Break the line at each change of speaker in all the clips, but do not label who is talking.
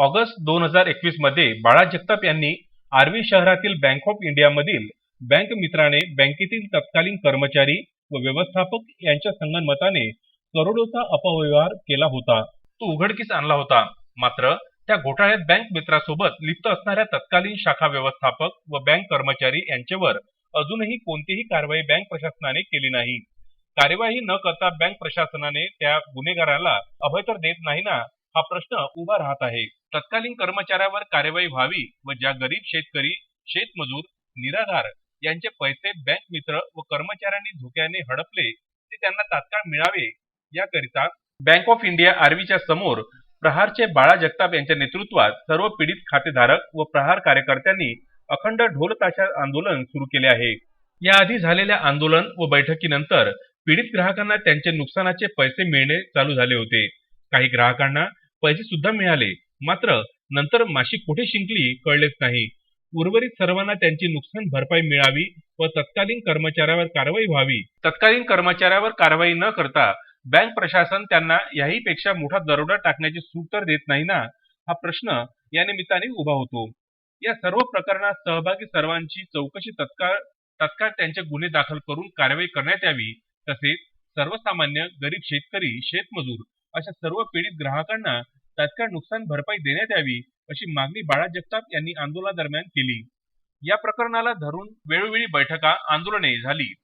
August दोन हजार एकवीसमध्ये बाळा जगताप यांनी आर्वी शहरातील बँक ऑफ इंडियामधील बँक मित्राने बँकेतील तत्कालीन कर्मचारी व व्यवस्थापक यांच्या संगनमताने करोडोचा अपव्यवहार केला होता. तो उघडकीस आणला होता. मात्र त्या घोटाळ्यात बँक मित्रासोबत लिप्त असणाऱ्या तत्कालीन शाखा व्यवस्थापक व बँक कर्मचारी यांच्यावर अजूनही कोणतीही कारवाई बँक प्रशासनाने केली नाही. कार्यवाही न करता बँक प्रशासनाने त्या गुन्हेगाराला अभय तर देत नाही ना हा प्रश्न उभा राहत आहे. तत्कालीन कर्मचाऱ्यावर कार्यवाही व्हावी व ज्या गरीब शेतकरी शेतमजूर निराधार यांचे पैसे बँक मित्र व कर्मचाऱ्यांनी धोक्याने हडपले ते त्यांना तात्काळ मिळावे. याकरिता बँक ऑफ इंडिया आर्वीच्या समोर प्रहारचे बाळा जगताप यांच्या नेतृत्वात सर्व पीडित खातेधारक व प्रहार कार्यकर्त्यांनी अखंड ढोल ताशा आंदोलन सुरू केले आहे. याआधी झालेल्या आंदोलन व बैठकीनंतर पीडित ग्राहकांना त्यांचे नुकसानाचे पैसे मिळणे चालू झाले होते. काही ग्राहकांना पैसे सुद्धा मिळाले. मात्र नंतर माशी कुठे शिंकली कळलेच नाही. उर्वरित सर्वांना त्यांची नुकसान भरपाई मिळावी व तत्कालीन कर्मचाऱ्यावर कारवाई व्हावी. तत्कालीन कर्मचाऱ्यावर कारवाई न करता बँक प्रशासन त्यांना याही पेक्षा मोठा दरोडा टाकण्याची सूट तर देत नाही ना? हा प्रश्न या निमित्ताने उभा होतो. या सर्व प्रकरणात सहभागी सर्वांची चौकशी तत्काळ तत्काळ त्यांचे गुन्हे दाखल करून कारवाई करण्यात यावी तसेच सर्वसामान्य गरीब शेतकरी शेतमजूर अशा सर्व पीडित ग्राहकांना तात्काळ नुकसान भरपाई देण्यात यावी अशी मागणी बाळा जगताप यांनी आंदोलनादरम्यान केली. या प्रकरणाला धरून वेळोवेळी बैठका आंदोलने झाली.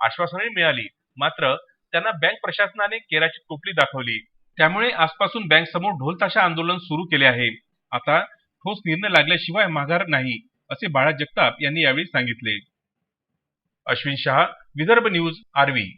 आश्वासने मिळाली. मात्र त्यांना बँक प्रशासनाने केराची टोपली दाखवली. त्यामुळे आजपासून बँक समोर ढोलताशा आंदोलन सुरू केले आहे. आता ठोस निर्णय लागल्याशिवाय माघार नाही असे बाळा जगताप यांनी यावेळी सांगितले. अश्विन शहा विदर्भ न्यूज आर्वी.